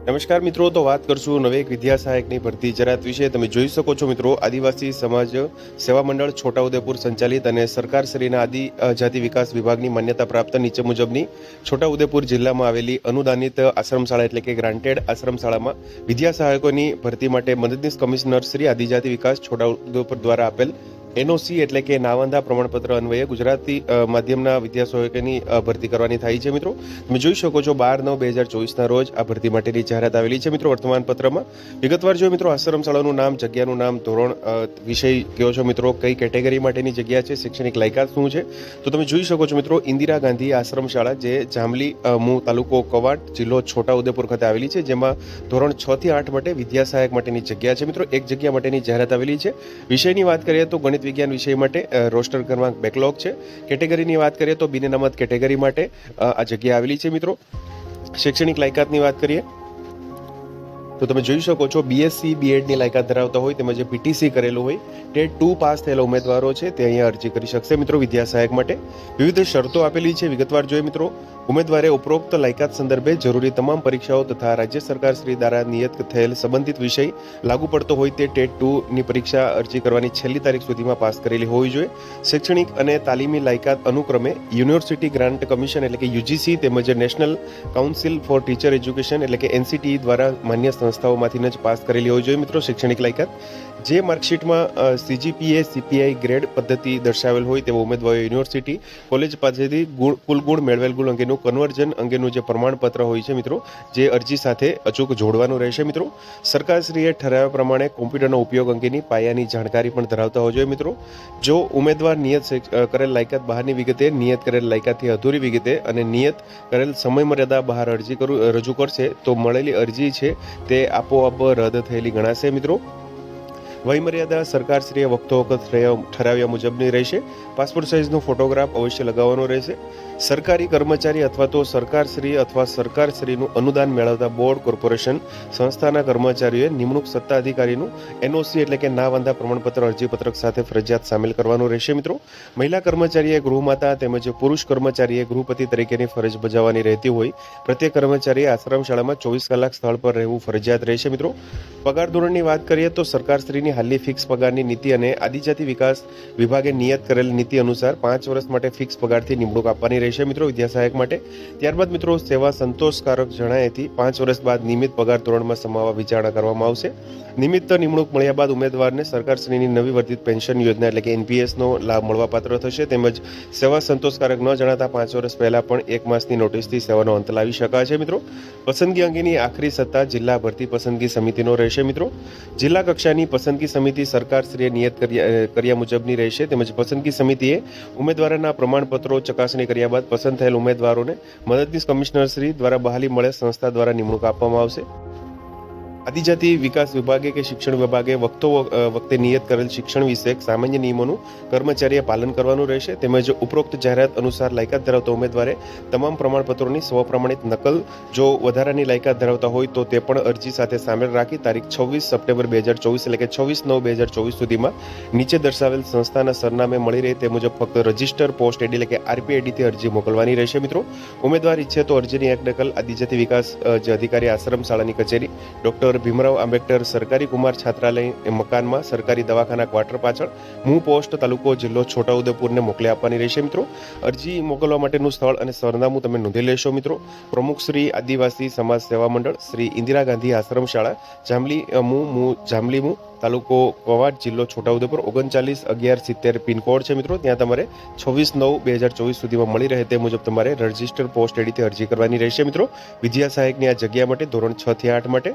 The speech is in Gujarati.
નમસ્કાર મિત્રો, તો વાત કરશું નવેક વિદ્યા સહાયકની ભરતી જરાત વિશે. તમે જોઈ શકો છો મિત્રો, આદિવાસી સમાજ સેવા મંડળ છોટાઉદેપુર સંચાલિત અને સરકારશ્રીના આદિજાતિ વિકાસ વિભાગની માન્યતા પ્રાપ્ત નીચે મુજબની છોટાઉદેપુર જિલ્લામાં આવેલી અનુદાનિત આશ્રમશાળા એટલે કે ગ્રાન્ટેડ આશ્રમશાળામાં વિદ્યા સહાયકોની ભરતી માટે મદદનીશ કમિશનર શ્રી આદિજાતિ વિકાસ છોટાઉદેપુર દ્વારા આપેલ એનઓસી એટલે કે નાવંદા પ્રમાણપત્ર અન્વયે ગુજરાતી માધ્યમના વિદ્યાસહાયકોની ભરતી કરવાની થાય છે મિત્રો. તમે જોઈ શકો છો બાર નવ બે હજાર ચોવીસના રોજ આ ભરતી માટેની જાહેરાત આવેલી છે મિત્રો વર્તમાન પત્રમાં વિગતવાર જો મિત્રો આશ્રમ શાળાનું નામ જગ્યાનું નામ ધોરણ વિષય કયો છો મિત્રો કઈ કેટેગરી માટેની જગ્યા છે શૈક્ષણિક લાયકાત શું છે? તો તમે જોઈ શકો છો મિત્રો ઇન્દિરા ગાંધી આશ્રમ શાળા જે જાંબલી અ, મુ તાલુકો કવાટ જિલ્લો છોટાઉદેપુર ખાતે આવેલી છે જેમાં ધોરણ છ થી આઠ માટે વિદ્યાસહાયક માટેની જગ્યા છે મિત્રો. એક જગ્યા માટેની જાહેરાત આવેલી છે. વિષયની વાત કરીએ તો ગણિત વિજ્ઞાન વિષય માટે રોસ્ટર ક્રમાંક બેકલોગ છે. કેટેગરીની વાત કરીએ તો બિન અનામત કેટેગરી માટે આ જગ્યા આવેલી છે મિત્રો. શૈક્ષણિક લાયકાતની વાત કરીએ, તો તમે જોઈ શકો છો બીએસસી બીએડની લાયકાત ધરાવતા હોય, તેમજ પીટીસી કરેલું હોય ટેટ ટુ પાસ થયેલા ઉમેદવારો છે, તે અહીંયા અરજી કરી શકશે મિત્રો વિદ્યા સહાયક માટે. વિવિધ શરતો આપેલી છે, વિગતવાર જોઈએ મિત્રો. ઉમેદવારે ઉપરોક્ત લાયકાત સંદર્ભે જરૂરી તમામ પરીક્ષાઓ તથા રાજ્ય સરકાર શ્રી દ્વારા નિયત થયેલ સંબંધિત વિષય લાગુ પડતો હોય તે ટેટ ટુ ની પરીક્ષા અરજી કરવાની છેલ્લી તારીખ સુધીમાં પાસ કરેલી હોવી જોઈએ. શૈક્ષણિક અને તાલીમી લાયકાત અનુક્રમે યુનિવર્સિટી ગ્રાન્ટ કમિશન એટલે કે યુજીસી તેમજ national council for teacher education એટલે કે એનસીટી દ્વારા માન્ય સંસ્થાઓમાંથી જ પાસ કરેલી હોવી જોઈએ મિત્રો શૈક્ષણિક લાયકાત. જે માર્કશીટમાં સીજીપીએ, સીપીઆઈ ગ્રેડ પદ્ધતિ દર્શાવેલ હોય તેવો ઉમેદવારો યુનિવર્સિટી કોલેજ પાસેથી ગુણ કુલ ગુણ મેળવેલ ગુણ અંગેનું કન્વર્જન અંગેનું જે પ્રમાણપત્ર હોય છે મિત્રો, જે અરજી સાથે અચૂક જોડવાનું રહેશે મિત્રો. સરકારશ્રીએ ઠરાવ્યા પ્રમાણે કોમ્પ્યુટરનો ઉપયોગ અંગેની પાયાની જાણકારી પણ ધરાવતા હોવા જોઈએ મિત્રો. જો ઉમેદવાર નિયત કરેલ લાયકાત બહારની વિગતે, નિયત કરેલ લાયકાતથી અધૂરી વિગતે અને નિયત કરેલ સમયમર્યાદા બહાર અરજી કરું રજૂ કરશે, તો મળેલી અરજી છે તે આપોઆપ રદ થયેલી ગણાશે મિત્રો. વયમર્યાદા સરકારશ્રીએ વખતો વખત ઠરાવ્યા મુજબની રહેશે. પાસપોર્ટ સાઇઝનો ફોટોગ્રાફ અવશ્ય લગાવવાનો રહેશે. સરકારી કર્મચારી અથવા તો સરકારશ્રી અથવા સરકારશ્રીનું અનુદાન મેળવતા બોર્ડ કોર્પોરેશન સંસ્થાના કર્મચારીઓએ નિમણૂક સત્તા અધિકારીનું એનઓસી એટલે કે ના વાંધા પ્રમાણપત્ર અરજીપત્રક સાથે ફરજિયાત સામેલ કરવાનું રહેશે મિત્રો. મહિલા કર્મચારીએ ગૃહમાતા તેમજ પુરુષ કર્મચારીએ ગૃહપતિ તરીકેની ફરજ બજાવવાની રહેતી હોય. પ્રત્યેક કર્મચારીએ આશ્રમ શાળામાં ચોવીસ કલાક સ્થળ પર રહેવું ફરજિયાત રહેશે મિત્રો. પગાર ધોરણની વાત કરીએ તો સરકારશ્રીની હાલની ફિક્સ પગારની નીતિ અને આદિજાતિ વિકાસ વિભાગે નિયત કરેલ નીતિ અનુસાર પાંચ વર્ષ માટે ફિક્સ પગારથી નિમણૂક આપવાની રહેશે. મિત્રો વિદ્યા સહાયક માટે ત્યારબાદ મિત્રો સેવા સંતોષકારક જણાયેથી પાંચ વર્ષ બાદ નિયમિત પગાર ધોરણમાં સમાવવા વિચારણા કરવામાં આવશે. નિમિત્ત નિમણૂક મળ્યા બાદ ઉમેદવારને સરકારશ્રીની નવી વર્ધિત પેન્શન યોજના એટલે કે એનપીએસનો લાભ મળવાપાત્ર થશે. તેમજ સેવા સંતોષકારક ન જણાતા પાંચ વર્ષ પહેલા પણ એક માસની નોટિસથી સેવાનો અંત લાવી શકાશે. મિત્રો, પસંદગી અંગેની આખરી સત્તા જિલ્લા ભરતી પસંદગી સમિતિનો રહેશે. મિત્રો, જિલ્લા કક્ષાની પસંદગી સમિતિ સરકારશ્રીએ નિયત કર્યા મુજબની રહેશે. તેમજ પસંદગી સમિતિએ ઉમેદવારોના પ્રમાણપત્રો ચકાસણી કર્યા બાદ પસંદ થયેલ ઉમેદવારોને મદદનીશ કમિશનરશ્રી દ્વારા બહાલી મળે સંસ્થા દ્વારા નિમણૂક આપવામાં આવશે. આદિજાતિ વિકાસ વિભાગે કે શિક્ષણ વિભાગે વખતો વખતે નિયત કરેલ શિક્ષણ વિષયક સામાન્ય નિયમોનું કર્મચારીએ પાલન કરવાનું રહેશે. તેમજ ઉપરોક્ત જાહેરાત અનુસાર લાયકાત ધરાવતા ઉમેદવારે તમામ પ્રમાણપત્રોની સ્વપ્રમાણિત નકલ જો વધારાની લાયકાત ધરાવતા હોય તો તે પણ અરજી સાથે સામેલ રાખી તારીખ છવ્વીસ સપ્ટેમ્બર બે હજાર ચોવીસ એટલે કે છવ્વીસ નવ બે હજાર ચોવીસ સુધીમાં નીચે દર્શાવેલ સંસ્થાના સરનામે મળી રહે તે મુજબ ફક્ત રજિસ્ટર, પોસ્ટ એડી એટલે કે આરપીઆઈડીથી અરજી મોકલવાની રહેશે મિત્રો. ઉમેદવાર ઈચ્છે તો અરજીની એક નકલ આદિજાતિ વિકાસ જે અધિકારી આશ્રમ શાળાની કચેરી ડોક્ટર ભીમરાવ આંબેડકર સરકારી કુમાર છાત્રાલય એ મકાનમાં સરકારી દવાખાના ક્વાર્ટર પાછળ મું પોસ્ટ તાલુકો જિલ્લો છોટાઉદેપુરને મોકલી આપવાની રહેશે મિત્રો. અરજી મોકલવા માટેનું સ્થળ અને સરનામું તમે નોંધી લેશો મિત્રો. પ્રમુખ શ્રી આદિવાસી સમાજ સેવા મંડળ શ્રી ઇન્દિરા ગાંધી આશ્રમ શાળા જાંબલી અ, મુ મુ જાંબલી મુ તાલુકો કવાડ જિલ્લો છોટાઉદેપુર ઓગણચાલીસ અગિયાર સિત્તેર પિનકોડ છે મિત્રો. ત્યાં તમારે છવ્વીસ નવ બે હજાર ચોવીસ સુધીમાં મળી રહે તે મુજબ તમારે રજિસ્ટર પોસ્ટ એડીથી અરજી કરવાની રહેશે મિત્રો. વિદ્યા સહાયકની આ જગ્યા માટે ધોરણ છ થી આઠ માટે